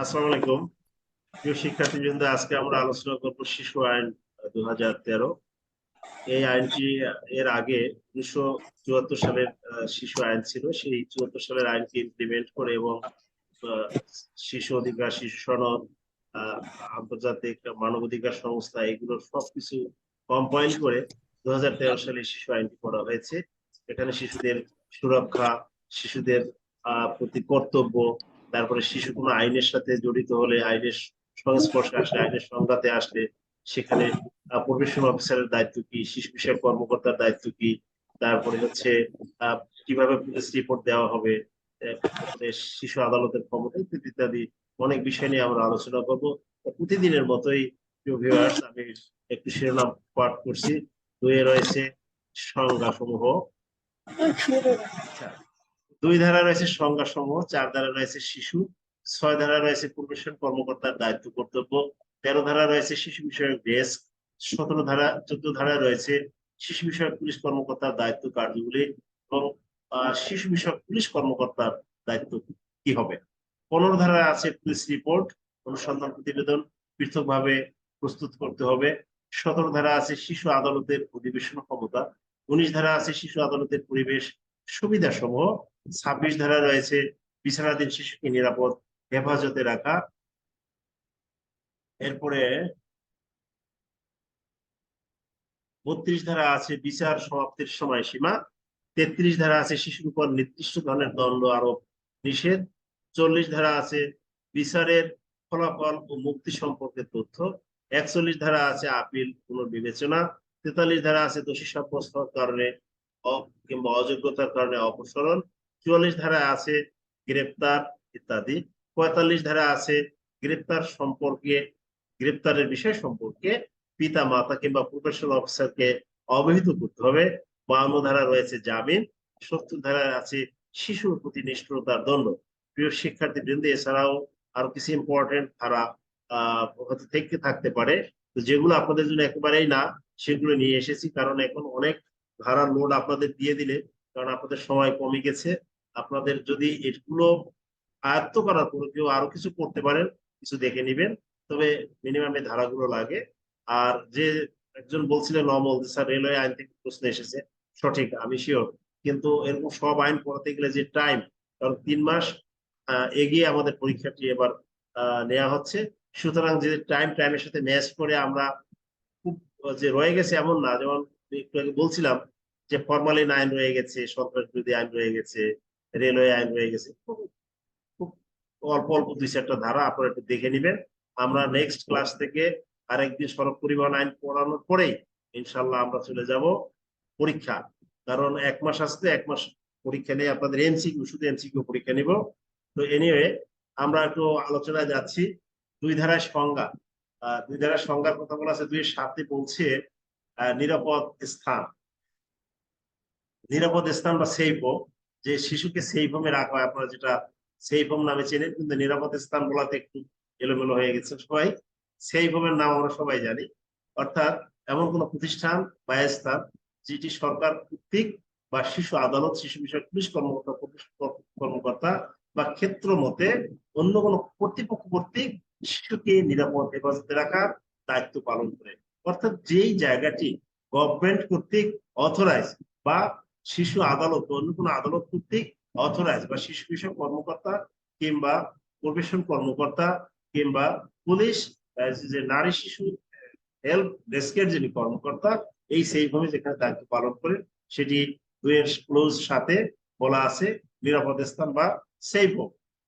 আসসালামু আলাইকুম। প্রিয় শিক্ষার্থীবৃন্দ, আজকে আমরা আলোচনা করব শিশু আইন দু হাজার তেরো। এই আইনটি এর আগে উনিশশো চুয়াত্তর সালের শিশু আইন ছিল। সেই চুয়াত্তর সালের আইনকে ইমপ্লিমেন্ট করে এবং শিশু অধিকার, শিশু সনদ আন্তর্জাতিক মানবাধিকার সংস্থা, এগুলো সবকিছু কম্পাইল করে দু হাজার তেরো সালে শিশু আইনটি করা হয়েছে। এখানে শিশুদের সুরক্ষা, শিশুদের প্রতি কর্তব্য তারপরে শিশু কোনো আইনের সাথে জড়িত হলে আইনের সংস্পর্শে আসলে, আইনের সংঘাতে আসলে সেখানে প্রফেশনাল অফিসারের দায়িত্ব কি, শিশু বিষয়ক কর্মকর্তার দায়িত্ব কি, তারপরে হচ্ছে কীভাবে পুলিশ রিপোর্ট দেওয়া হবে শিশু আদালতের ক্ষমতা ইত্যাদি ইত্যাদি অনেক বিষয় নিয়ে আমরা আলোচনা করব। প্রতিদিনের মতোই আমি একটু শিরোনাম পাঠ করছি। দুয়ে রয়েছে সংজ্ঞা সমূহ আচ্ছা। দুই ধারা রয়েছে সংজ্ঞা সমূহ, চার ধারা রয়েছে শিশু, ছয় ধারা রয়েছে প্রবেশন কর্মকর্তার দায়িত্ব, কর্তব্য, তেরো ধারা রয়েছে শিশু বিষয়ক ডেস্ক সতেরো ধারা, চোদ্দ ধারা রয়েছে শিশু বিষয়ক পুলিশ কর্মকর্তার দায়িত্ব, কার্যগুলি এবং শিশু বিষয়ক পুলিশ কর্মকর্তার দায়িত্ব কি হবে? পনেরো ধারা আছে পুলিশ রিপোর্ট অনুসন্ধান প্রতিবেদন পৃথকভাবে প্রস্তুত করতে হবে। সতেরো ধারা আছে শিশু আদালতের অধিবেশন ক্ষমতা, উনিশ ধারা আছে শিশু আদালতের পরিবেশ সুবিধা সমূহ ছাব্বিশ ধারা রয়েছে বিচারাধীন শিশুকে নিরাপদ হেফাজতে রাখা। এরপরে বত্রিশ ধারা আছে বিচার সমাপ্তির সময়সীমা, তেত্রিশ ধারা আছে শিশুর উপর নির্দিষ্ট ধরনের দণ্ড আরোপ নিষেধ, চল্লিশ ধারা আছে বিচারের ফলাফল ও মুক্তি সম্পর্কে তথ্য, একচল্লিশ ধারা আছে আপিল পুনর্বিবেচনা, তেতাল্লিশ ধারা আছে দোষী সাব্যস্ত কারণে কিংবা অযোগ্যতার কারণে অপসারণ চুয়াল্লিশ ধারা আছে গ্রেপ্তার ইত্যাদি। পঁয়তাল্লিশ ধারা আছে গ্রেপ্তার সম্পর্কে, গ্রেপ্তারের বিষয় সম্পর্কে পিতা মাতা কিংবা প্রফেশনাল অফিসারকে অবহিত করতে হবে। বাউন্ন ধারা রয়েছে জামিন, সত্তর ধারা আছে শিশুর প্রতি নিষ্ঠুরতার দণ্ড। প্রিয় শিক্ষার্থী বৃন্দ এছাড়াও আরও কিছু ইম্পর্টেন্ট ধারা আহ থেকে থাকতে পারে। তো যেগুলো আপনাদের জন্য একেবারেই না, সেগুলো নিয়ে এসেছি, কারণ এখন অনেক ধারার লোড আপনাদের দিয়ে দিলে, কারণ আপনাদের সময় কমে গেছে। আপনাদের যদি এগুলো আয়ত্ত করার পর কেউ আরও কিছু করতে পারেন, কিছু দেখে নিবেন। তবে মিনিমাম এই ধারাগুলো লাগে। আর যে একজন বলছিলেন নমল স্যার, রেলওয়ে আইন থেকে প্রশ্ন এসেছে। সঠিক, আমি শিওর কিন্তু এরকম সব আইন পড়াতে গেলে যে টাইম কারণ তিন মাস এগিয়ে আমাদের পরীক্ষাটি এবার নেওয়া হচ্ছে। সুতরাং যে টাইম টাইমের সাথে ম্যাচ করে আমরা খুব যে রয়ে গেছে এমন না। যেমন একটু আগে বলছিলাম যে ফরমালিন আইন রয়ে গেছে সরকার বিরোধী আইন রয়ে গেছে। রেলওয়ে আইন হয়ে গেছে। খুব অল্প অল্প দুই চারটা ধারা, আপনারা একটু দেখে নেবেন। আমরা নেক্সট ক্লাস থেকে আরেকদিন সড়ক পরিবহন আইন পড়ানোর পরেই ইনশাল্লাহ আমরা চলে যাব পরীক্ষা। কারণ এক মাস আসতে, এক মাস পরীক্ষা নিয়ে আপনাদের এমসিকিউ শুধু এমসিকিউ পরীক্ষা নিব। তো এনিওয়ে আমরা একটু আলোচনায় যাচ্ছি। দুই ধারায় সংজ্ঞা। দুই ধারায় সংজ্ঞার কথা বলা আছে দুই সাথে বলছে নিরাপদ স্থান। নিরাপদ স্থান বা হোম যে শিশুকে সেফ হোমে রাখা হয়, আপনারা যেটা সেফ হোম নামে চেনেন, কিন্তু নিরাপদ স্থান বলাতে একটু এলোমেলো হয়ে গেছে সবাই। সেফ হোমের নাম আমরা সবাই জানি। অর্থাৎ এমন কোন প্রতিষ্ঠান বা স্থান যেটি সরকার কর্তৃক বা শিশু আদালত, শিশু বিষয়ক পুলিশ কর্মকর্তা কর্মকর্তা বা ক্ষেত্র মতে অন্য কোনো কর্তৃপক্ষ কর্তৃক শিশুকে নিরাপদ হেফাজতে রাখার দায়িত্ব পালন করে। অর্থাৎ যেই জায়গাটি গভর্নমেন্ট কর্তৃক অথরাইজ বা শিশু আদালত, অন্য কোনো আদালত কর্তৃক অথরাইজ বা শিশু বিষয়ক কর্মকর্তা কিংবা প্রবেশন কর্মকর্তা কিংবা পুলিশ যে নারী শিশু হেল্প ডেস্কের যিনি কর্মকর্তা, এই সেইভাবে যেখানে দায়িত্ব পালন করে সেটি দুয়ের ক্লোজ সাথে বলা আছে, নিরাপদ স্থান বা সেফ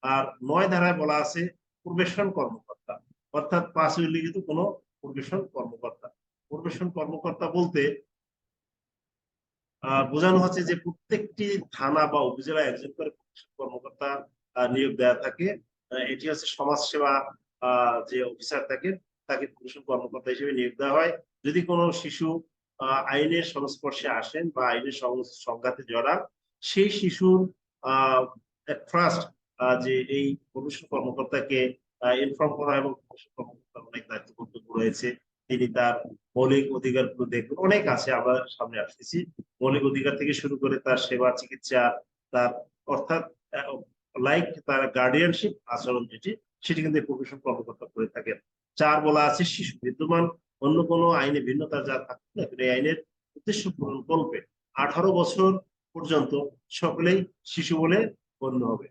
আর নয় ধারায় বলা আছে প্রবেশন কর্মকর্তা, অর্থাৎ পাঁচ উল্লিখিত কোনো প্রবেশন কর্মকর্তা। প্রবেশন কর্মকর্তা বলতে বোঝানো হচ্ছে যে প্রত্যেকটি থানা বা উপজেলায় একজন করে কর্মকর্তা নিয়োগ দেওয়া থাকে। এটি হচ্ছে সমাজসেবা আহ, যে অফিসার থাকে তাকে প্রবেশন কর্মকর্তা হিসেবে নিয়োগ দেওয়া হয়। যদি কোনো শিশু আইনের সংস্পর্শে আসেন বা আইনের সংঘাতে জড়ান সেই শিশুর ফার্স্ট যে এই প্রবেশন কর্মকর্তাকে ইনফর্ম করা এবং প্রবেশন কর্মকর্তার অনেক দায়িত্ব কর্তব্য রয়েছে। তিনি তার মৌলিক অধিকারগুলো দেখবেন অনেক আছে, আমরা সামনে আসতেছি। মৌলিক অধিকার থেকে শুরু করে তার সেবা, চিকিৎসা, তার অর্থাৎ লাইক তার গার্ডিয়ানশিপ আচরণ যেটি, সেটি কিন্তু প্রকৌশল কর্মকর্তা করে থাকেন। চার বলা আছে, শিশু বিদ্যমান, অন্য কোনো আইনে ভিন্নতা যা থাকবে না এই আইনের উদ্দেশ্য পূরণ করবে। আঠারো বছর পর্যন্ত সকলেই শিশু বলে গণ্য হবে।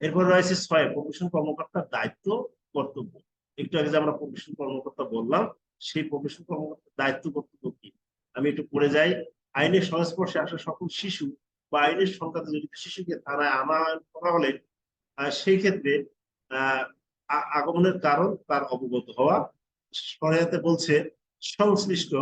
এরপর রয়েছে ছয় প্রকৌশল কর্মকর্তার দায়িত্ব, কর্তব্য। একটু আগে যে আমরা প্রকৌশল কর্মকর্তা বললাম, সেই প্রকৌশল কর্মকর্তার দায়িত্ব কর্তব্য কি? আমি একটু পড়ে যাই। আইনের সংস্পর্শে আসা সকল শিশু বা আইনের সংক্রান্ত জড়িত শিশুকে থানায় আনা করা হলে সেই ক্ষেত্রে আগমনের কারণ তার অবগত হওয়া। সহায়তা বলছে, সংশ্লিষ্ট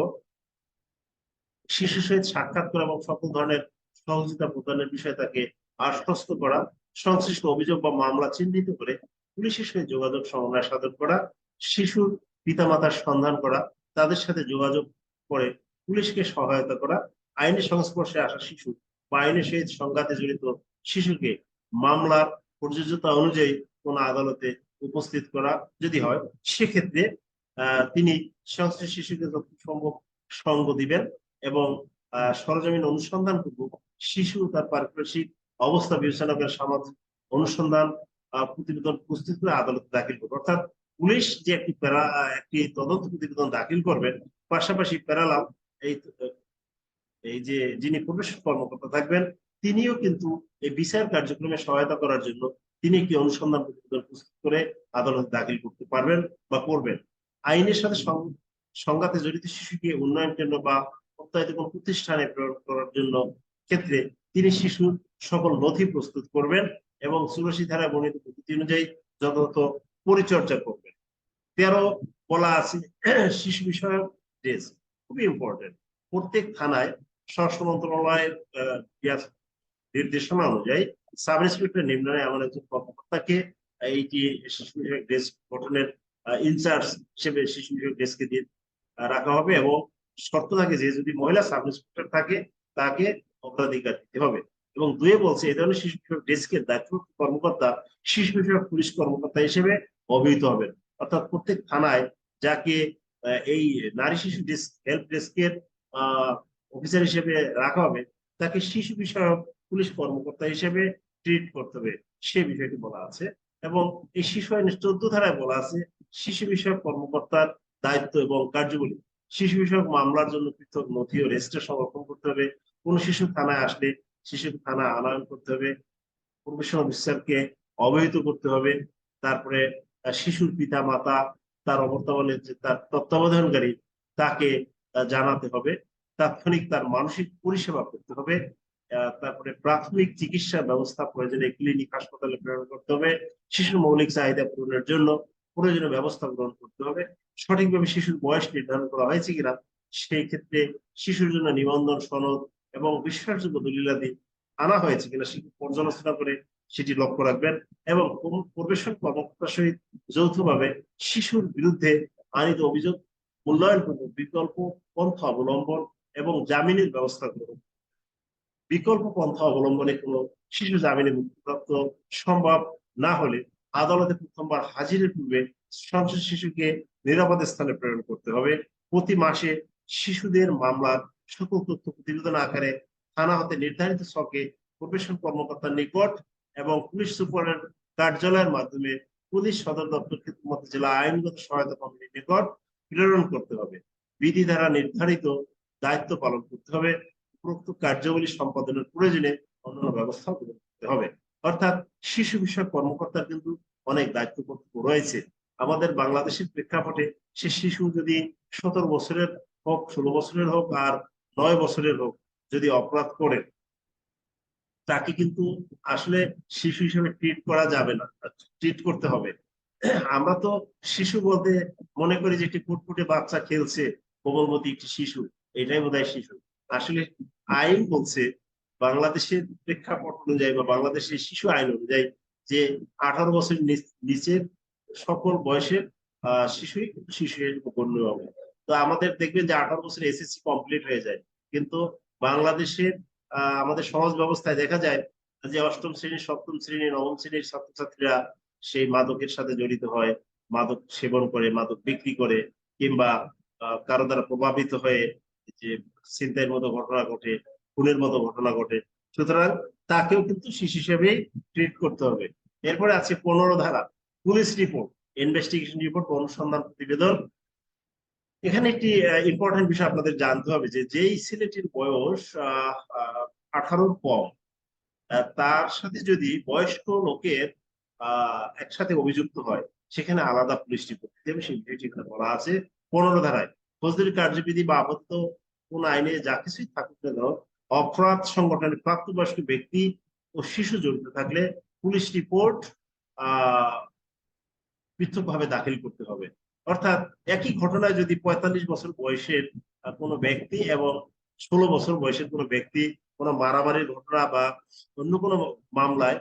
শিশুর সহিত সাক্ষাৎ করা এবং সকল ধরনের সহযোগিতা প্রদানের বিষয়ে তাকে আশ্বস্ত করা, সংশ্লিষ্ট অভিযোগ বা মামলা চিহ্নিত করে পুলিশের সহিত যোগাযোগ সমন্বয় সাধন করা শিশুর পিতামাতার সন্ধান করা, তাদের সাথে যোগাযোগ করে পুলিশকে সহায়তা করা, আইনের সংস্পর্শে আসা শিশু বা আইনের সহিত সংঘাতে জড়িত শিশুকে মামলার প্রযোজ্যতা অনুযায়ী কোন আদালতে উপস্থিত করা যদি হয়, সেক্ষেত্রে তিনি সংশ্লিষ্ট শিশুকে সম্ভব সঙ্গ দিবেন এবং সরজমিন অনুসন্ধান শিশু তার পারিপার্শ্বিক অবস্থা বিবেচনা করে সামাজিক অনুসন্ধান প্রতিবেদন প্রস্তুত করে আদালতে দাখিল করবে। অর্থাৎ পুলিশ যে একটি প্যারা একটি তদন্ত প্রতিবেদন দাখিল করবেন পাশাপাশি প্যারালাল এই এই যে যিনি পুলিশ কর্মকর্তা থাকবেন, তিনিও কিন্তু এই বিচার কার্যক্রমে সহায়তা করার জন্য তিনি একটি অনুসন্ধান প্রতিবেদন প্রস্তুত করে আদালতে দাখিল করতে পারবেন বা করবেন। আইনের সাথে সংঘাতে জড়িত শিশুকে উন্নয়ন কেন্দ্র বা প্রত্যায়িত কোনো প্রতিষ্ঠানে প্রেরণ করার জন্য ক্ষেত্রে তিনি শিশুর সকল নথি প্রস্তুত করবেন। এবং চুরাশি ধারায় বর্ণিত পদ্ধতি অনুযায়ী যথাযথ পরিচর্যা করবেন। তেরো বলা আছে, শিশু বিষয়ক ডেস্ক খুবই ইম্পর্টেন্ট প্রত্যেক থানায় স্বরাষ্ট্র মন্ত্রণালয়ের নির্দেশনা অনুযায়ী সাব ইন্সপেক্টর নিম্নে এমন একজন কর্মকর্তাকে এইটি শিশু বিষয়ক ডেস্ক গঠনের ইনচার্জ হিসেবে শিশু বিষয়ক ডেস্কে দিয়ে রাখা হবে এবং শর্ত থাকে যে যদি মহিলা সাব ইন্সপেক্টর থাকে, তাকে অগ্রাধিকার দিতে হবে। এবং দুয়ে বলছে এই ধরনের শিশু বিষয়ক ডেস্কের দায়িত্ব কর্মকর্তা, শিশু বিষয়ক পুলিশ কর্মকর্তা হিসেবে অভিহিত হবেন। অর্থাৎ প্রত্যেক থানায় যাকে এই নারী শিশু ডেস্ক, হেল্প ডেস্কের অফিসার হিসেবে রাখা হবে, তাকে শিশু বিষয়ক পুলিশ কর্মকর্তা হিসেবে ট্রিট করতে হবে। সে বিষয়টি বলা আছে এবং এই শিশু আইনের চোদ্দ ধারায় বলা আছে, শিশু বিষয়ক কর্মকর্তার দায়িত্ব এবং কার্যবলী। শিশু বিষয়ক মামলার জন্য পৃথক নথি ও রেজিস্টার সংরক্ষণ করতে হবে। কোন শিশু থানায় আসলে শিশু থানা আনয়ন করতে হবে। প্রফেশনাল অফিসারকে অবহিত করতে হবে। তারপরে শিশুর পিতা মাতা তার অবর্তমানে যে তার তত্ত্বাবধানকারী, তাকে জানাতে হবে। তাৎক্ষণিক তার মানসিক পরিষেবা করতে হবে। তারপরে প্রাথমিক চিকিৎসা ব্যবস্থা প্রয়োজনে ক্লিনিক, হাসপাতালে প্রেরণ করতে হবে। শিশুর মৌলিক চাহিদা পূরণের জন্য প্রয়োজনীয় ব্যবস্থা গ্রহণ করতে হবে। সঠিকভাবে শিশুর বয়স নির্ধারণ করা হয়েছে কিনা, সেই ক্ষেত্রে শিশুর জন্য নিবন্ধন, সনদ এবং বিশ্বাসযোগ্য দলিলাদি আনা হয়েছে কিনা সেটি পর্যালোচনা করে সেটি লক্ষ্য রাখবেন এবং পরিবেশন কর্মকর্তার সহিত যৌথভাবে শিশুর বিরুদ্ধে আনিত অভিযোগ মূল্যায়ন করবে বিকল্প পন্থা অবলম্বন এবং জামিনের ব্যবস্থা করবে বিকল্প পন্থা অবলম্বনে কোনো শিশু জামিনে মুক্তিপ্রাপ্ত সম্ভব না হলে আদালতে প্রথমবার হাজিরের পূর্বে সংশ্লিষ্ট শিশুকে নিরাপদ স্থানে প্রেরণ করতে হবে। প্রতি মাসে শিশুদের মামলার সকল তথ্য প্রতিবেদন আকারে থানা হতে নির্ধারিত ছকে প্রবেশন কর্মকর্তার নিকট এবং পুলিশ সুপারের কার্যালয়ের মাধ্যমে পুলিশ সদর দপ্তর মধ্যে জেলা আইনগত সহায়তা কমিটির নিকট প্রেরণ করতে হবে। বিধি দ্বারা নির্ধারিত দায়িত্ব পালন করতে হবে। উপরোক্ত কার্যাবলী সম্পাদনের প্রয়োজনে অন্যান্য ব্যবস্থা গ্রহণ করতে হবে। অর্থাৎ শিশু বিষয়ক কর্মকর্তার কিন্তু অনেক দায়িত্ব কর্তব্য রয়েছে। আমাদের বাংলাদেশের প্রেক্ষাপটে সে শিশু যদি সতেরো বছরের হোক, ষোলো বছরের হোক আর নয় বছরের হোক যদি অপরাধ করে তাকে কিন্তু আসলে শিশু হিসেবে ট্রিট করা যাবে না ট্রিট করতে হবে। আমরা তো শিশু বলতে মনে করি যে একটি ফুটফুটে বাচ্চা খেলছে, কোমলমতি একটি শিশু, এটাই বোধহয় শিশু। আসলে আইন বলছে, বাংলাদেশের প্রেক্ষাপট অনুযায়ী বা বাংলাদেশের শিশু আইন অনুযায়ী যে আঠারো বছর নিচের সকল বয়সের শিশুই শিশু গণ্য হবে। তো আমাদের দেখবেন যে আঠারো বছর এসএসসি কমপ্লিট হয়ে যায়। কিন্তু বাংলাদেশের আমাদের সমাজ ব্যবস্থায় দেখা যায় যে অষ্টম শ্রেণি সপ্তম শ্রেণি নবম শ্রেণির ছাত্রছাত্রীরা সেই মাদকের সাথে জড়িত হয়, মাদক সেবন করে, মাদক বিক্রি করে কিংবা কারও দ্বারা প্রভাবিত হয়ে যে চিন্তার মতো ঘটনা ঘটে, খুনের মতো ঘটনা ঘটে, সুতরাং তাকেও কিন্তু শিশু হিসেবেই ট্রিট করতে হবে। এরপরে আছে পনেরো ধারা, পুলিশ রিপোর্ট ইনভেস্টিগেশন রিপোর্ট অনুসন্ধান প্রতিবেদন এখানে একটি ইম্পর্টেন্ট বিষয় আপনাদের জানতে হবে যে যেই ছেলেটির বয়স আঠারোর কম তার সাথে যদি বয়স্ক লোকের একসাথে অভিযুক্ত হয়, সেখানে আলাদা পুলিশ রিপোর্ট দিতে সেই বিষয়টি এখানে বলা আছে পনেরো ধারায়। ফৌজদারি কার্যবিধি বা আপাতত কোন আইনে যা কিছুই থাকুক না কেন, অপরাধ সংগঠনে প্রাপ্তবয়স্ক ব্যক্তি ও শিশু জড়িত থাকলে পুলিশ রিপোর্ট আহ, পৃথকভাবে দাখিল করতে হবে। অর্থাৎ একই ঘটনায় যদি পঁয়তাল্লিশ বছর বয়সের কোনো ব্যক্তি এবং ষোলো বছর বয়সের কোনো ব্যক্তি কোনো মারামারির ঘটনা বা অন্য কোনো মামলায়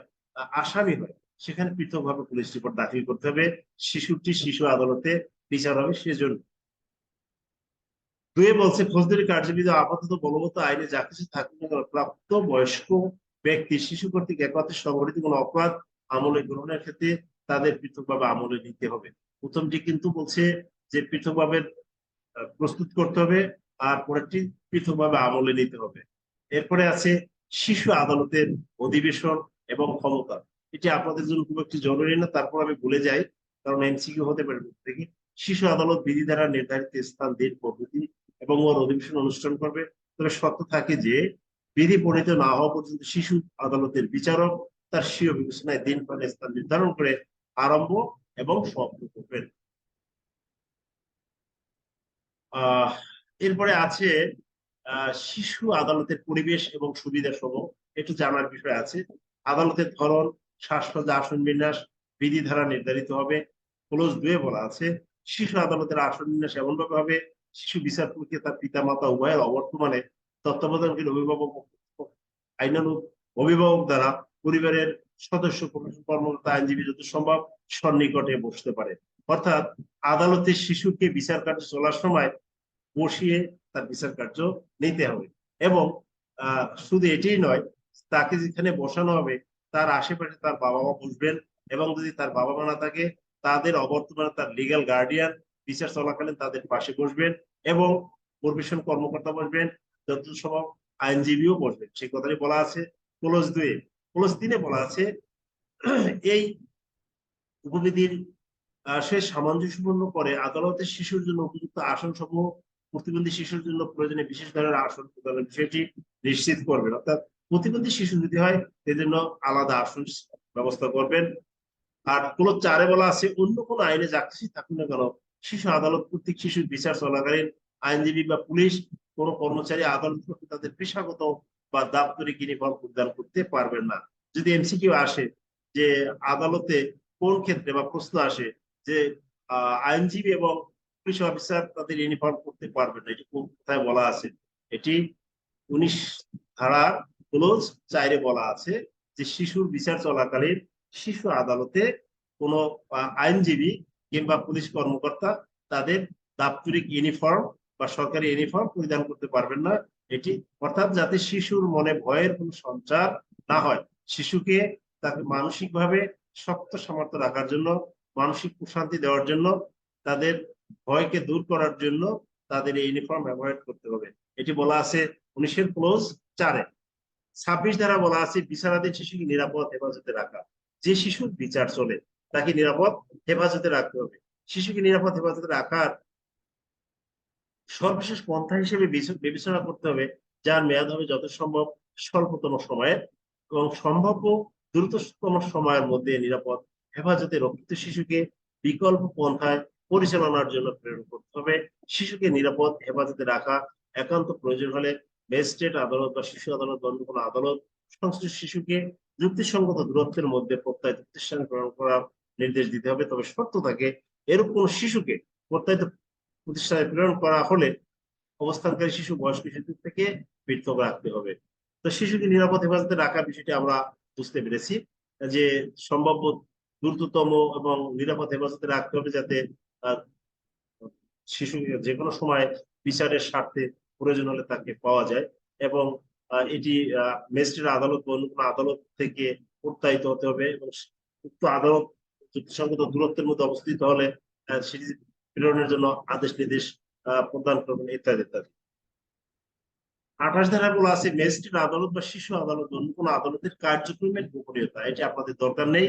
আসামি হয়, সেখানে পৃথকভাবে পুলিশ রিপোর্ট দাখিল করতে হবে। শিশুটি শিশু আদালতে বিচার হবে সেজন্য। দুয়ে বলছে, ফৌজদারি কার্যবিধি আপাতত বলবৎ আইনে যা কিছু থাকুক প্রাপ্ত বয়স্ক ব্যক্তি, শিশু কর্তৃক একমাত্র সংগঠিত কোনো অপরাধ আমলে গ্রহণের ক্ষেত্রে তাদের পৃথকভাবে আমলে নিতে হবে। প্রথমটি কিন্তু বলছে যে পৃথকভাবে প্রস্তুত করতে হবে আর পরেরটি পৃথকভাবে আমলে নিতে হবে। এরপরে আছে শিশু আদালতের অধিবেশন এবং ক্ষমতা এটি আপনাদের জন্য খুব একটি জরুরি না, তারপর আমি ভুলে যাই, কারণ এমসিকিউ হতে পারে। থেকে শিশু আদালত বিধি দ্বারা নির্ধারিত স্থান দিন পদ্ধতি এবং ওর অধিবেশন অনুষ্ঠান করবে। তবে সত্য থাকে যে, বিধি প্রণীত না হওয়া পর্যন্ত শিশু আদালতের বিচারক তার স্বীয় বিবেচনায় দিন, পান, স্থান নির্ধারণ করে আরম্ভ এবং সমাপ্ত করবেন এরপরে আছে শিশু আদালতের পরিবেশ এবং সুবিধা সমূহ একটু জানার বিষয় আছে। আদালতের ধরন শ্বাসসজ্জা আসন বিন্যাস, বিধি ধারা নির্ধারিত হবে। ক্লোজ দুয়ে বলা আছে, শিশু আদালতের আসন বিন্যাস এমনভাবে হবে, শিশু বিচার প্রক্রিয়া তার পিতা মাতা উভয়ের অবর্তমানে তত্ত্বাবধানকারী অভিভাবক, আইনানুগ অভিভাবক দ্বারা পরিবারের সদস্য কর্মকর্তা আইনজীবী যত সম্ভব সন্নিকটে বসতে পারে। অর্থাৎ আদালতে শিশুকে বিচার কার্য চলার সময় বসিয়ে তার বিচার কার্য নিতে হবে এবং শুধু এটাই নয়, তাকে যেখানে বসানো হবে, তার আশেপাশে তার বাবা মা বসবেন এবং যদি তার বাবা মা না থাকে, তাদের অবর্তমানে তার লিগ্যাল গার্ডিয়ান বিচার চলাকালীন তাদের পাশে বসবেন এবং পরিবেশন কর্মকর্তা বসবেন, যত সম্ভব আইনজীবীও বসবেন। সেই কথাটি বলা আছে। ক্লোজ দুয়ে ক্লোজ তিনে বলা আছে, এই উপবিধির সে সামঞ্জস্যপূর্ণ করে আদালতের শিশুর জন্য উপযুক্ত আসন সমূহ প্রতিবন্ধী শিশুর জন্য প্রয়োজনে বিশেষ ধরনের আসন প্রদানের বিষয়টি নিশ্চিত করবেন। অর্থাৎ প্রতিবন্ধী শিশু যদি হয় সেজন্য আলাদা আসন ব্যবস্থা করবেন। আর কোন চারে বলা আছে, অন্য কোনো আইনে যা কিছু থাকুক না কেন, শিশু আদালত কর্তৃক শিশুর বিচার চলাকালীন আইনজীবী বা পুলিশ, কোন কর্মচারী আদালত তাদের পেশাগত বা দাপ্তরিক ইউনিফর্ম প্রদান করতে পারবেন না। যদি এমসিকিউ আসে যে আদালতে কোন ক্ষেত্রে বা প্রশ্ন আসে যে আইনজীবী এবং পুলিশ অফিসার তাদের ইউনিফর্ম করতে পারবেন না, এটি কোথায় বলা আছে? এটি উনিশ ধারা ক্লোজ চাইরে বলা আছে যে, শিশুর বিচার চলাকালীন শিশু আদালতে কোনো আইনজীবী কিংবা পুলিশ কর্মকর্তা তাদের দাপ্তরিক ইউনিফর্ম বা সরকারি ইউনিফর্ম পরিধান করতে পারবেন না। এটি, অর্থাৎ যাতে শিশুর মনে ভয়ের কোনো সঞ্চার না হয়, শিশুকে তাকে মানসিকভাবে শক্ত সামর্থ্য রাখার জন্য, মানসিক প্রশান্তি দেওয়ার জন্য, তাদের ভয়কে দূর করার জন্য তাদের এই ইউনিফর্ম ব্যবহার করতে হবে। এটি বলা আছে উনিশের ক্লোজ চারে। ছাব্বিশ ধারা বলা আছে বিচারাধীন শিশুকে নিরাপদ হেফাজতে রাখা। যে শিশুর বিচার চলে, তাকে নিরাপদ হেফাজতে রাখতে হবে। শিশুকে নিরাপদ হেফাজতে রাখার সর্বশেষ পন্থা হিসেবে বিবেচনা করতে হবে যার মেয়াদ হবে যত সম্ভব স্বল্পতম সময়ের এবং সম্ভাব্য দ্রুততম সময়ের মধ্যে নিরাপদ, হেফাজতে রক্ষিত শিশুকে বিকল্প পন্থায় পরিচালনার জন্য প্রেরণ করতে হবে। শিশুকে নিরাপদ, হেফাজতে রাখা, একান্ত প্রয়োজন হলে ম্যাজিস্ট্রেট আদালত বা শিশু আদালত বা কোনো আদালত, সংশ্লিষ্ট শিশুকে যুক্তিসঙ্গত দূরত্বের মধ্যে প্রত্যায়িত প্রতিষ্ঠানে প্রেরণ করার নির্দেশ দিতে হবে। তবে শর্ত থাকে এরকম কোনো শিশুকে প্রত্যায়িত প্রতিষ্ঠানে প্রেরণ করা হলে অবস্থানকারী শিশু বয়স্ক শিশুর থেকে পৃথক রাখতে হবে। তো শিশুকে নিরাপদ হেফাজতে রাখার বিষয়টি আমরা বুঝতে পেরেছি যে সম্ভাব্য দ্রুততম এবং নিরাপদ হেফাজতে রাখতে হবে যাতে শিশু যে কোনো সময় বিচারের স্বার্থে প্রয়োজন হলে তাকে পাওয়া যায় এবং এটি ম্যাজিস্ট্রেট আদালত বা অন্য কোনো আদালত থেকে প্রত্যায়িত হতে হবে এবং উক্ত আদালত যুক্তিসঙ্গত দূরত্বের মধ্যে অবস্থিত হলে সেটি প্রেরণের জন্য আদেশ নির্দেশ প্রদান করবেন, ইত্যাদি ইত্যাদি। আঠাশ ধারা বলা আছে, ম্যাজিস্ট্রেট আদালত বা শিশু আদালত অন্য কোনো আদালতের কার্যক্রমের গোপনীয়তা, এটি আপনাদের দরকার নেই।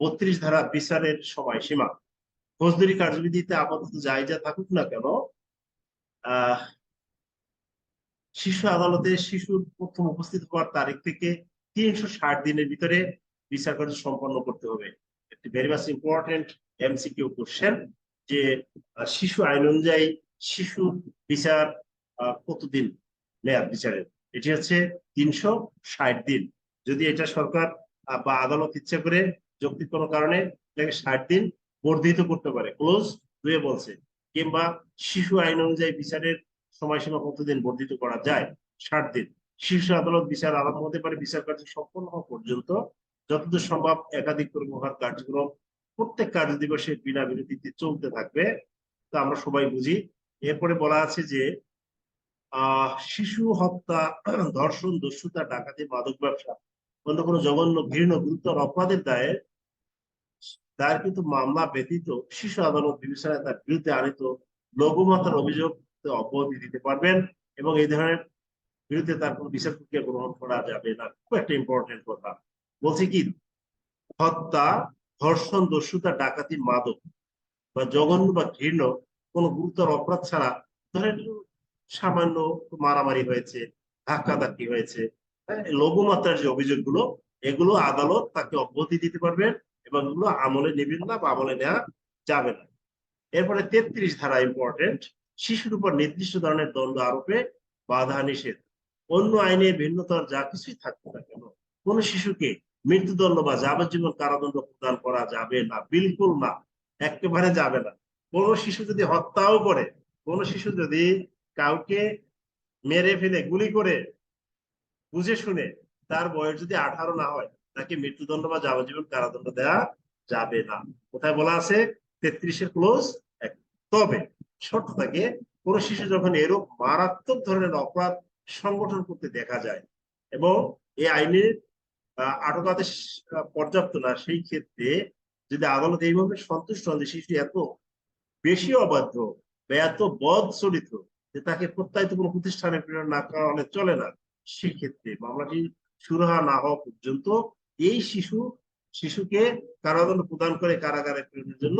বত্রিশ ধারা বিচারের সময়সীমা ফৌজদারি কার্যবিধিতে আপাতত যাই যা থাকুক না কেন শিশু আদালতে শিশুর প্রথম উপস্থিত হওয়ার তারিখ থেকে তিনশো ষাট দিনের ভিতরে বিচার কার্য সম্পন্ন করতে হবে। একটি very much important MCQ question যে শিশু আইন অনুযায়ী শিশু বিচার কতদিন মেয়াদ বিচারের? এটি হচ্ছে তিনশো ষাট দিন। যদি এটা সরকার বা আদালত ইচ্ছা করে যৌক্তিক কোনো কারণে এটাকে ষাট দিন বর্ধিত করতে পারে, ক্লোজ দুয়ে বলছে, কিংবা শিশু আইন অনুযায়ী বিচারের সময়সীমা কতদিন বর্ধিত করা যায়? ষাট দিন। শীর্ষ আদালত বিচার আরম্ভ হতে পারে, বিচার কার্য সম্পন্ন হওয়া পর্যন্ত। যতদূর সম্ভব একাধিক কর্মকার কার্যক্রম প্রত্যেক কার্য দিবসে বিনা বিরতিতে চলতে থাকবে। তা আমরা সবাই বুঝি। এরপরে বলা আছে যে শিশু হত্যা, ধর্ষণ দস্যুতা ডাকাতি, মাদক ব্যবসা অন্য কোনো জঘন্য ঘৃণ গুরুতর অপরাধের দায়ে, দায়ের কিন্তু মামলা ব্যতীত শিশু আদালত বিবেচনায় তার বিরুদ্ধে আনিত লঘুমাত্রার অভিযোগ অব্যাহতি দিতে পারবেন এবং এই ধরনের বিরুদ্ধে তার কোনো বিচার প্রক্রিয়া গ্রহণ করা যাবে না। খুব একটা ইম্পর্টেন্ট কথা। বলছি কি? হত্যা ধর্ষণ দস্যুতা ডাকাতি মাদক বা জঘন্য বা ঘৃণ্য কোনো গুরুতর অপরাধ ছাড়া ধরেন সামান্য মারামারি হয়েছে ধাক্কাধাক্কি হয়েছে। হ্যাঁ, লঘুমাত্রার যে অভিযোগগুলো এগুলো আদালত তাকে অব্যাহতি দিতে পারবেন এবং এগুলো আমলে নেবেন না বা আমলে নেওয়া যাবে না। এরপরে তেত্রিশ ধারা ইম্পর্টেন্ট শিশুর উপর নির্দিষ্ট ধরনের দণ্ড আরোপে বাধা নিষেধ। অন্য আইনে ভিন্নতর যা কিছুই থাকতে না কেন কোন শিশুকে মৃত্যুদণ্ড বা যাবজ্জীবন কারাদণ্ড প্রদান করা যাবে না, বিলকুল না, একেবারে যাবে না। কোন শিশু যদি হত্যাও করে, কোন শিশু যদি কাউকে মেরে ফেলে, গুলি করে, বুঝে শুনে তার বয়স যদি আঠারো না হয়, তাকে মৃত্যুদণ্ড বা যাবজ্জীবন কারাদণ্ড দেওয়া যাবে না। কোথায় বলা আছে? তেত্রিশের ক্লোজ তবে শর্ত থাকে, কোনো শিশু যখন এরূপ মারাত্মক ধরনের অপরাধ সংগঠন করতে দেখা যায় এবং এই আইনের আটক আদেশ পর্যাপ্ত না, সেই ক্ষেত্রে যদি আদালত এইভাবে সন্তুষ্ট হন যে শিশু এত বেশি অবাধ্য বা এত বদ চরিত্র যে তাকে প্রত্যায়িত কোনো প্রতিষ্ঠানে প্রেরণ না করালে চলে না সেক্ষেত্রে মামলাটি হওয়া না হওয়া পর্যন্ত এই শিশু, শিশুকে কারাদণ্ড প্রদান করে কারাগারে প্রেরণের জন্য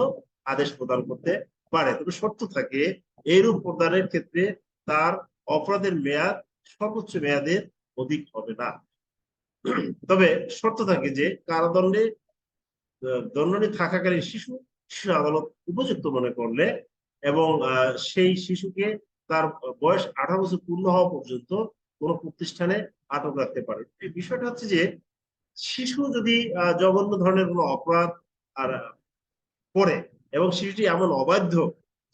আদেশ প্রদান করতে পারে। তবে শর্ত থাকে, এইরূপ প্রদানের ক্ষেত্রে তার অপরাধের মেয়াদ সর্বোচ্চ মেয়াদের অধিক হবে না। তবে শর্ত থাকে যে কারাদণ্ডে দণ্ডনী থাকাকালীন শিশু শিশু আদালত উপযুক্ত মনে করলে এবং সেই শিশুকে তার বয়স আঠারো বছর পূর্ণ হওয়া পর্যন্ত কোন প্রতিষ্ঠানে আটক রাখতে পারে। এই বিষয়টা হচ্ছে যে শিশু যদি জঘন্য ধরনের কোনো অপরাধ, আর, করে এবং শিশুটি এমন অবাধ্য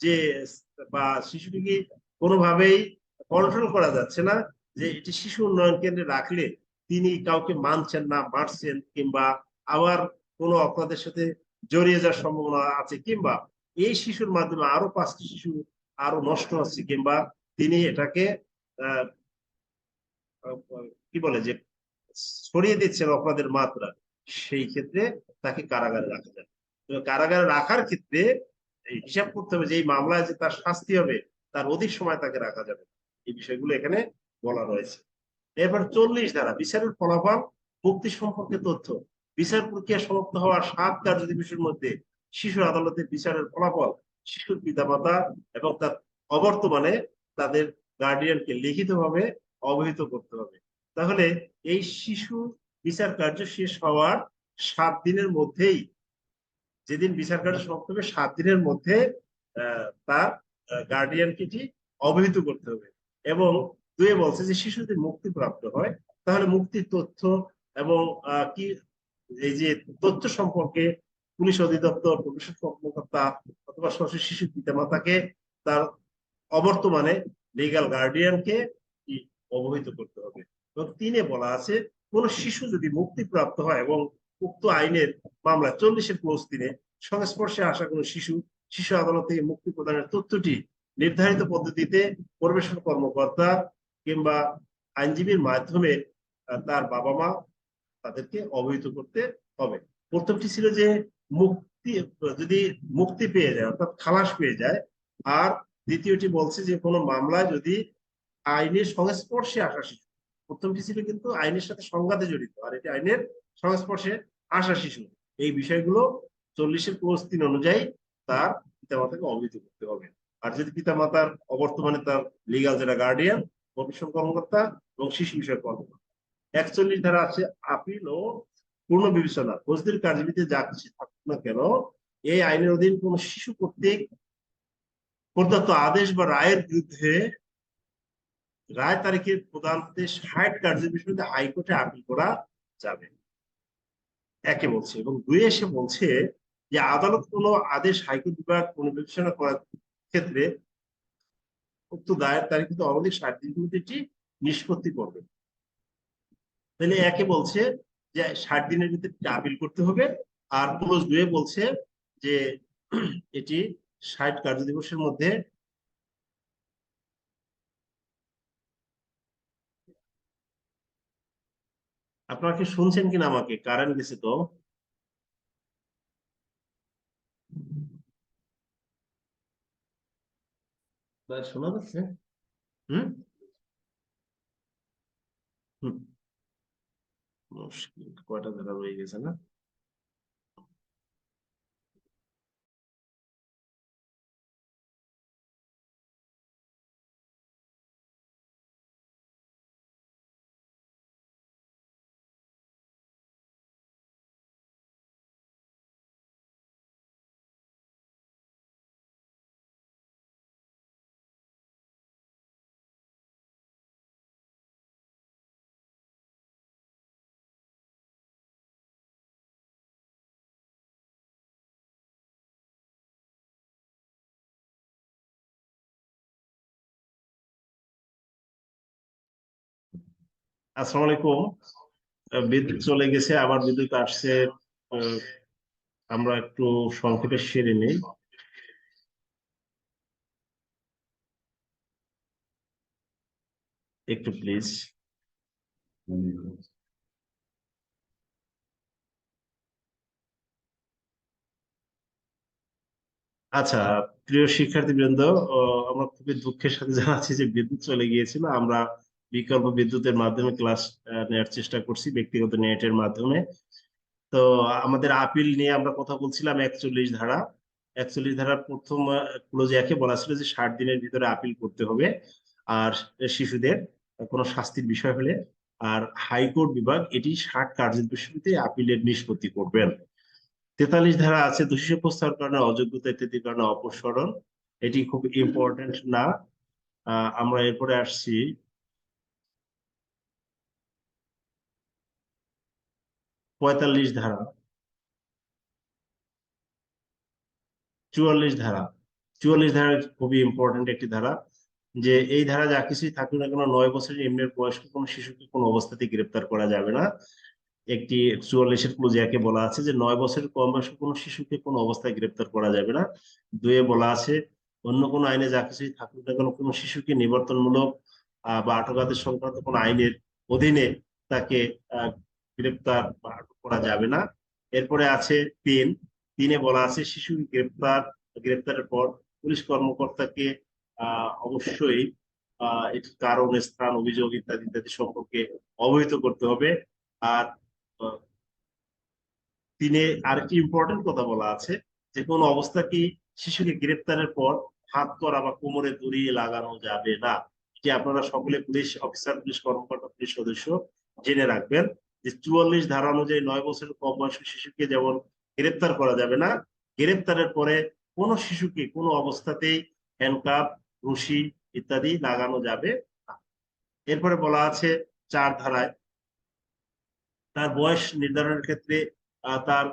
যে, বা শিশুটিকে কোনোভাবেই কন্ট্রোল করা যাচ্ছে না যে এটি শিশু উন্নয়ন কেন্দ্রে রাখলে তিনি কাউকে মানছেন না, মারছেন কিংবা আবার কোনো অপরাধের সাথে জড়িয়ে যাওয়ার সম্ভাবনা আছে কিংবা এই শিশুর মাধ্যমে আরও পাঁচটি শিশু আরও নষ্ট হচ্ছে কিংবা তিনি এটাকে কি বলে যে ছড়িয়ে দিচ্ছেন অপরাধের মাত্রা, সেই ক্ষেত্রে তাকে কারাগারে রাখা তো কারাগারে রাখার ক্ষেত্রে হিসাব করতে হবে যে এই মামলায় যে তার শাস্তি হবে, তার অধিক সময় তাকে রাখা যাবে এই বিষয়গুলো এখানে বলা রয়েছে। এরপর চল্লিশ ধারা বিচারের ফলাফল মুক্তি সম্পর্কে তথ্য। বিচার প্রক্রিয়া সমাপ্ত হওয়ার সাত কার্য দিবসের মধ্যে শিশু আদালতের বিচারের ফলাফল শিশুর পিতামাতা এবং তার অবর্তমানে তাদের গার্ডিয়ানকে লিখিতভাবে অবহিত করতে হবে। তাহলে এই শিশু বিচার কার্য শেষ হওয়ার সাত দিনের মধ্যেই, যেদিন বিচার কার্য সমাপ্ত হবে, সাত দিনের মধ্যে তার গার্ডিয়ানকে অবহিত করতে হবে। এবং দুয়ে বলছে যে শিশু যদি মুক্তিপ্রাপ্ত হয়, তাহলে মুক্তির তথ্য এবং কি, এই যে তথ্য সম্পর্কে পুলিশ অধিদপ্তর প্রশাসন কর্মকর্তা অথবা সরাসরি শিশু পিতামাতাকে তার অবর্তমানে লিগাল গার্ডিয়ানকে অবহিত করতে হবে। এবং তিনে বলা আছে, কোন শিশু যদি মুক্তিপ্রাপ্ত হয় এবং উক্ত আইনের মামলা চল্লিশের ক্লোজ তিনে, সংস্পর্শে আসা কোনো শিশু শিশু আদালত থেকে মুক্তি প্রদানের তথ্যটি নির্ধারিত পদ্ধতিতে পরিবেশন কর্মকর্তা কিংবা আইনজীবীর মাধ্যমে তার বাবা মা তাদেরকে অবহিত করতে হবে। প্রথমটি ছিল যে মুক্তি, যদি মুক্তি পেয়ে যায়, অর্থাৎ খালাস পেয়ে যায়, আর দ্বিতীয়টি বলছে যে কোনো মামলায় যদি আইনের সংস্পর্শে আসা শিশু, প্রথমটি ছিল কিন্তু আইনের সাথে সংঘাতে জড়িত, আর এটি আইনের সংস্পর্শে আসা শিশু। এই বিষয়গুলো চল্লিশের ক্লোজ তিন অনুযায়ী তার পিতামাতাকে অবহিত করতে হবে। আর যদি পিতামাতার অবর্তমানে তার লিগাল যেটা গার্ডিয়ান প্রফেশন কর্মকর্তা এবং শিশু বিষয়ক কর্মকর্তা। একচল্লিশ ধারা আছে আপিল ও পূর্ণ বিবেচনা। ফৌজদারি কার্যবিধিতে যা কিছু থাকুক না কেন, এই আইনের অধীন কোন শিশু কর্তৃক প্রদত্ত আদেশ বা রায়ের বিরুদ্ধে রায় তারিখের প্রদানতে ষাট বিরুদ্ধে হাইকোর্টে আপিল করা যাবে। একে বলছে এবং দুই এসে বলছে যে আদালত কোনো আদেশ হাইকোর্ট বিভাগ পুনর্বিবেচনা করার ক্ষেত্রে উক্ত দায়ের তারিখে তো অবধি ষাট দিন এটি নিষ্পত্তি করবে। তাহলে একে বলছে যে ষাট দিনের ভিতরে আপিল করতে হবে আর ক্লোজ দুয়ে বলছে যে এটি ষাট কার্য দিবসের মধ্যে আপনারা কি শুনছেন কিনা আমাকে? কারেন্ট গেছে তো। ভাই, শোনা যাচ্ছে হুম হুম মুশকিল কয়টা ধারা রয়ে গেছে না আসসালামু আলাইকুম। বিদ্যুৎ চলে গেছে, আবার বিদ্যুৎ আসছে। আমরা একটু সংক্ষেপে সেরে নিই। একটু প্লিজ আচ্ছা প্রিয় শিক্ষার্থী বৃন্দ আমরা খুবই দুঃখের সাথে জানাচ্ছি যে বিদ্যুৎ চলে গিয়েছিল। আমরা বিকল্প বিদ্যুতের মাধ্যমে ক্লাস নেওয়ার চেষ্টা করছি, ব্যক্তিগত নেটের মাধ্যমে। তো আমাদের আপিল নিয়ে আমরা কথা বলছিলাম একচল্লিশ ধারা। একচল্লিশ ধারার প্রথম ক্লোজে একে বলা ছিল যে ষাট দিনের ভিতরে আপিল করতে হবে আর শিশুদের কোনো শাস্তির বিষয় হলে। আর হাইকোর্ট বিভাগ এটি ষাট কার্যদিবসে আপিলের নিষ্পত্তি করবেন। তেতাল্লিশ ধারা আছে দোষী প্রস্তাবের কারণে, অযোগ্যতা ইত্যাদির কারণে অপসারণ। এটি খুব ইম্পর্টেন্ট না। আমরা এরপরে আসছি। পঁয়তাল্লিশ ধারা। চুয়াল্লিশ ধারা। চুয়াল্লিশ ধারা খুবই ইম্পর্টেন্ট একটি ধারা, যে এই ধারা যা কিছুই থাকুক না কেন নয় বছরের এমনি বয়স্ক কোনো শিশুকে কোনো অবস্থাতে গ্রেপ্তার করা যাবে না। একটি চুয়াল্লিশের ক্লোজে একে বলা আছে যে নয় বছরের কম বয়সী কোনো শিশুকে কোনো অবস্থায় গ্রেপ্তার করা যাবে না। দুয়ে বলা আছে, অন্য কোনো আইনে যা কিছুই থাকুক না কেন কোনো শিশুকে নিবর্তনমূলক বা আটকাদের সংক্রান্ত কোনো আইনের অধীনে তাকে গ্রেপ্তার করা যাবে না। এরপরে আছে তিন। তিনে বলা আছে শিশু গ্রেপ্তার, গ্রেপ্তারের পর পুলিশ কর্মকর্তাকে অবশ্যই কারণ, স্থান, অভিযোগ ইত্যাদি ইত্যাদি সম্পর্কে অবহিত করতে হবে। আর তিনে আরেকটি ইম্পর্টেন্ট কথা বলা আছে যে কোনো অবস্থাকে শিশুকে গ্রেপ্তারের পর হাত করা বা কোমরে দড়িয়ে লাগানো যাবে না। যে আপনারা সকলে পুলিশ অফিসার, পুলিশ কর্মকর্তা, পুলিশ সদস্য জেনে রাখবেন। যে চুয়াল্লিশ ধারা অনুযায়ী নয় বছরের কম বয়সী শিশুকে যেমন গ্রেপ্তার করা যাবে না, গ্রেপ্তারের পরে কোনো শিশুকে কোনো অবস্থাতেই হ্যান্ডকাপ রশি ইত্যাদি লাগানো যাবে এরপরে বলা আছে চার ধারায় তার বয়স নির্ধারণের ক্ষেত্রে তার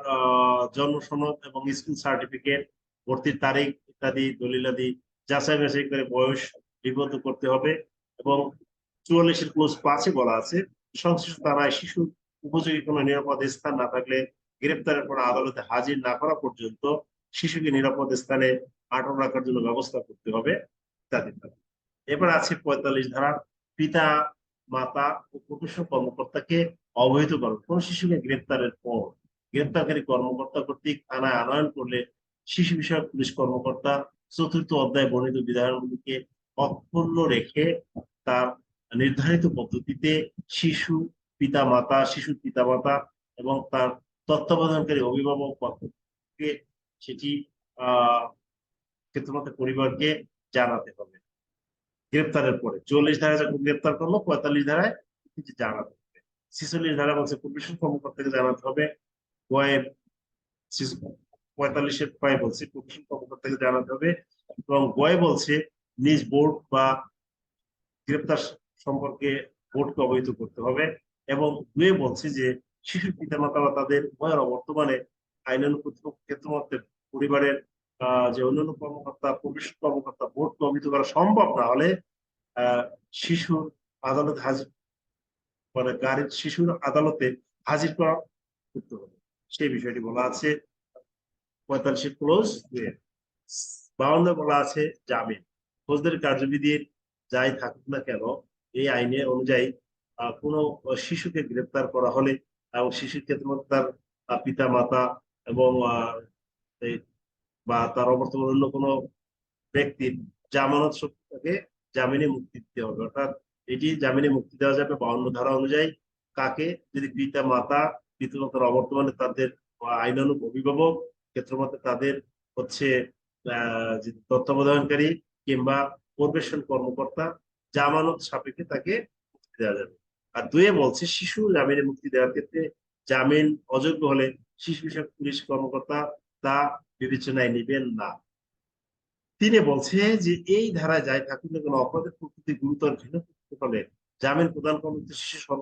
জন্ম সনদ এবং স্কুল সার্টিফিকেট, ভর্তির তারিখ ইত্যাদি দলিলাদি যাচাই বাছাই করে বয়স লিপিবদ্ধ করতে হবে এবং চুয়াল্লিশের ক্লোজ পাঁচে বলা আছে, সংশ্লিষ্ট থানায় শিশু উপযোগী কোনো নিরাপদ স্থান না থাকলে গ্রেপ্তারের পর আদালতে হাজির না করা পর্যন্ত শিশুকে নিরাপদ স্থানে আটক রাখার জন্য ব্যবস্থা করতে হবে, ইত্যাদি। এবার আছে পঁয়তাল্লিশ ধারা পিতা, মাতা ও প্রফেশন কর্মকর্তাকে অবহিত করো কোন শিশুকে গ্রেপ্তারের পর গ্রেপ্তারকারী কর্মকর্তা কর্তৃক থানায় আনয়ন করলে শিশু বিষয়ক পুলিশ কর্মকর্তা চতুর্থ অধ্যায় বর্ণিত বিধানগুলিকে অক্ষুণ্ণ রেখে তার নির্ধারিত পদ্ধতিতে শিশু পিতা মাতা শিশুর পিতা মাতা এবং তার তত্ত্বাবধানকারী অভিভাবক বা কে সেটি ক্ষেত্রমতে পরিবারকে জানাতে হবে। গ্রেপ্তারের পরে চল্লিশ ধারায় যখন গ্রেপ্তার করল, পঁয়তাল্লিশ ধারায় জানাতে হবে। ছিচল্লিশ ধারা বলছে পরিবেশন কর্মকর্তাকে জানাতে হবে। পঁয়তাল্লিশের কয়ে বলছে পরিবেশন কর্মকর্তাকে জানাতে হবে এবং গয়ে বলছে নিজ বোর্ড বা গ্রেপ্তার সম্পর্কে বোর্ডকে অবহিত করতে হবে। এবং দুয়ে বলছে যে শিশুর পিতামাতা বা তাদের উভয়ের বর্তমানে আইনানুগ কর্তৃপক্ষ ক্ষেত্রমতে পরিবারের যে অন্যান্য কর্মকর্তা পুলিশ কর্মকর্তা বোর্ডকে অবহিত করা সম্ভব না হলে শিশুর আদালত হাজির মানে গাড়ির শিশুর আদালতে হাজির করা করতে হবে। সেই বিষয়টি বলা আছে পঁয়তাল্লিশ ক্লোজ বাউন্ন বলা আছে জামিন। ফৌজদারি কার্যবিধির যাই থাকুক না কেন, এই আইনের অনুযায়ী কোনো শিশুকে গ্রেপ্তার করা হলে এবং শিশুর ক্ষেত্রে তার পিতা মাতা এবং বা তার অবর্তমান অন্য কোনো ব্যক্তির জামানত তাকে জামিনে মুক্তি দিতে হবে। অর্থাৎ এটি জামিনে মুক্তি দেওয়া যাবে বাউন্ন ধারা অনুযায়ী কাকে? যদি পিতা মাতা পিতামাতার অবর্তমানে তাদের আইনানুগ অভিভাবক ক্ষেত্রমতে তাদের হচ্ছে তত্ত্বাবধানকারী কিংবা পরিবেশন কর্মকর্তা, জামানত সাপেক্ষে তাকে মুক্তি দেওয়া যাবে। আর দুয়ে বলছে, শিশু জামিনে মুক্তি দেওয়ার ক্ষেত্রে জামিন অযোগ্য হলে শিশু বিষয়ক পুলিশ কর্মকর্তা তা বিবেচনায় নেবেন না। তিনি বলছে যে, এই ধারায় যাই থাকুক না কোনো, অপরাধের প্রকৃতি গুরুতর করতে হলে জামিন প্রদান করতে শিশু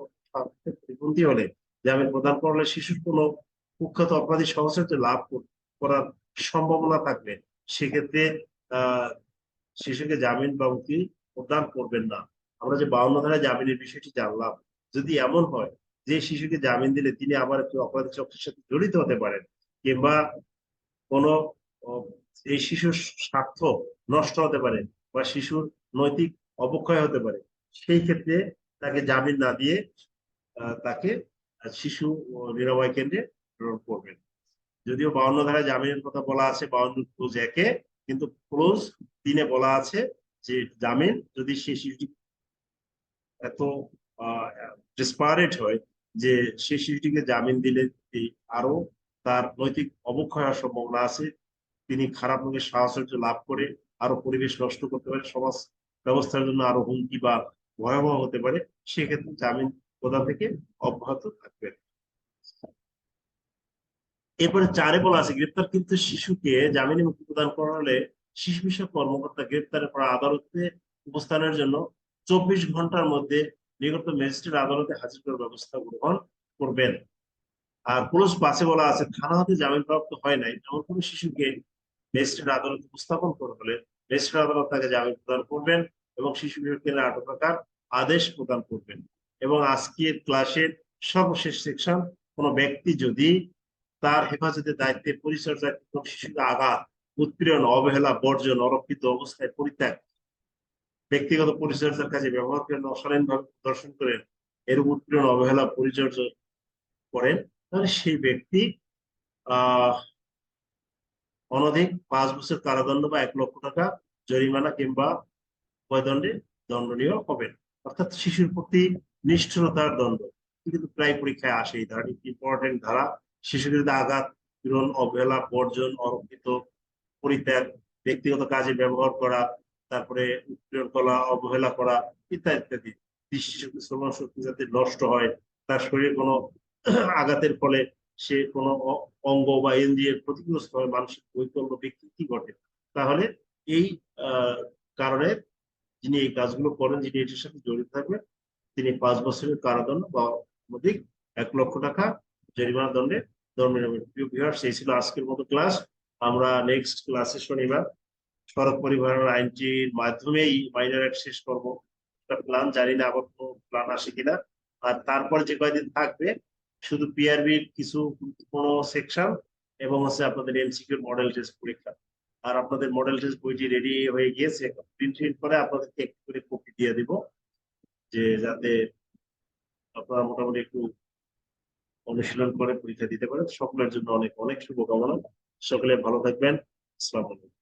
প্রতিবন্ধী হলে জামিন প্রদান করলে শিশুর কোনো কুখ্যাত অপরাধী সহসাহায্য লাভ কর- করার সম্ভাবনা থাকলে সেক্ষেত্রে শিশুকে জামিন বা মুক্তি প্রদান করবেন না। আমরা যে বাউন্ন ধারায় জামিনের বিষয়টি জানলাম যদি এমন হয় যে শিশুকে জামিন দিলে তিনি আবার একটি অপরাধী চক্রের সাথে জড়িত হতে পারেন, কিংবা কোনো এই শিশুর স্বার্থ নষ্ট হতে পারে বা শিশুর নৈতিক অবক্ষয় হতে পারে, সেই ক্ষেত্রে তাকে জামিন না দিয়ে তাকে শিশু নিরাময় কেন্দ্রে প্রেরণ করবেন। যদিও বাউন্ন ধারায় জামিনের কথা বলা আছে, বাউন্ন ক্লোজ একে, কিন্তু ক্লোজ তিনে বলা আছে যে জামিন যদি সে শিশুটি এত ডিসপারেট হয় যে সে শিশুটিকে জামিন দিলে আরও তার নৈতিক অবক্ষয় হওয়ার সম্ভাবনা আছে। তিনি খারাপ রোগের সাহচর্য লাভ করে আরও পরিবেশ নষ্ট করতে পারে, সমাজ ব্যবস্থার জন্য আরও হুমকি বা ভয়াবহ হতে পারে, সেক্ষেত্রে জামিন প্রদান থেকে অব্যাহত থাকবে। এরপরে চারে বলা আছে গ্রেপ্তার কিন্তু শিশুকে জামিনে মুক্তি প্রদান করা হলে শিশু বিষয়ক কর্মকর্তা গ্রেপ্তারের পর আদালতে উপস্থানের জন্য চব্বিশ ঘণ্টার মধ্যে নিকট ম্যাজিস্ট্রেট আদালতে হাজির করার ব্যবস্থা গ্রহণ করবেন। আর পুলিশ পাশে বলা আছে, থানা হতে জামিন প্রাপ্ত হয় নাই, এমন কোনো শিশুকে ম্যাজিস্ট্রেট আদালতে উপস্থাপন করা হলে ম্যাজিস্ট্রেট আদালত তাকে জামিন প্রদান করবেন এবং শিশু বিভাগকে আটক রাখার আদেশ প্রদান করবেন। এবং আজকের ক্লাসের সর্বশেষ সেকশন, কোনো ব্যক্তি যদি তার হেফাজতের দায়িত্বে পরিচর্যায় কোনো শিশুকে আঘাত, উৎপীড়ন, অবহেলা, বর্জন, অরক্ষিত অবস্থায় পরিত্যাগ ব্যক্তিগত পরিচর্যার কাজে ব্যবহার করেন প্রদর্শন করেন এর উৎপীড়ন, অবহেলা, পরিচর্যা করেন তাহলে সেই ব্যক্তি, আহ, অনধিক পাঁচ বছর কারাদণ্ড বা এক লক্ষ টাকা জরিমানা কিংবা উভয়দণ্ডে দণ্ডনীয় হবেন অর্থাৎ শিশুর প্রতি নিষ্ঠুরতার দণ্ড। কিন্তু প্রায় পরীক্ষায় আসে এই ধারাটি ইম্পর্টেন্ট ধারা। বিরুদ্ধে আঘাত, পীড়ন, অবহেলা, বর্জন, অরক্ষিত, পরিত্যাগ, ব্যক্তিগত কাজে ব্যবহার করা তারপরে উৎপীড়ন করা অবহেলা করা ইত্যাদি ইত্যাদি। শিশুর শ্রবণ শক্তি যাতে নষ্ট হয়, তার শরীরে কোনো আঘাতের ফলে সে কোনো অঙ্গ বা ইন্দ্রিয়ের ক্ষতিগ্রস্ত হয়, মানসিক বৈকল্য, বিকৃতি ঘটে। তাহলে এই কারণে যিনি এই কাজগুলো করেন, যিনি এটির সাথে জড়িত থাকবেন, তিনি পাঁচ বছরের কারাদণ্ড বা অধিক এক লক্ষ টাকা জরিমানা দণ্ডে ভিউয়ার্স এই ছিল আজকের মতো ক্লাস। আমরা নেক্সট ক্লাসে শনিবার সড়ক পরিবহন আইনটির মাধ্যমেই মাইনর অ্যাক্ট শেষ করব। প্ল্যান জানি না আবার কোনো প্ল্যান আসে কিনা। আর তারপর যে কয়দিন থাকবে, শুধু পিআরবির কিছু গুরুত্বপূর্ণ সেকশন এবং হচ্ছে আপনাদের এমসিকিউর মডেল টেস্ট পরীক্ষা। আর আপনাদের মডেল টেস্ট বইটি রেডি হয়ে গিয়েছে প্রিন্ট করে আপনাদেরকে একটু করে কপি দিয়ে দিব। যে যাতে আপনারা মোটামুটি একটু অনুশীলন করে পরীক্ষা দিতে পারেন। সকলের জন্য অনেক অনেক শুভকামনা। সকলে ভালো থাকবেন। আসসালামু আলাইকুম।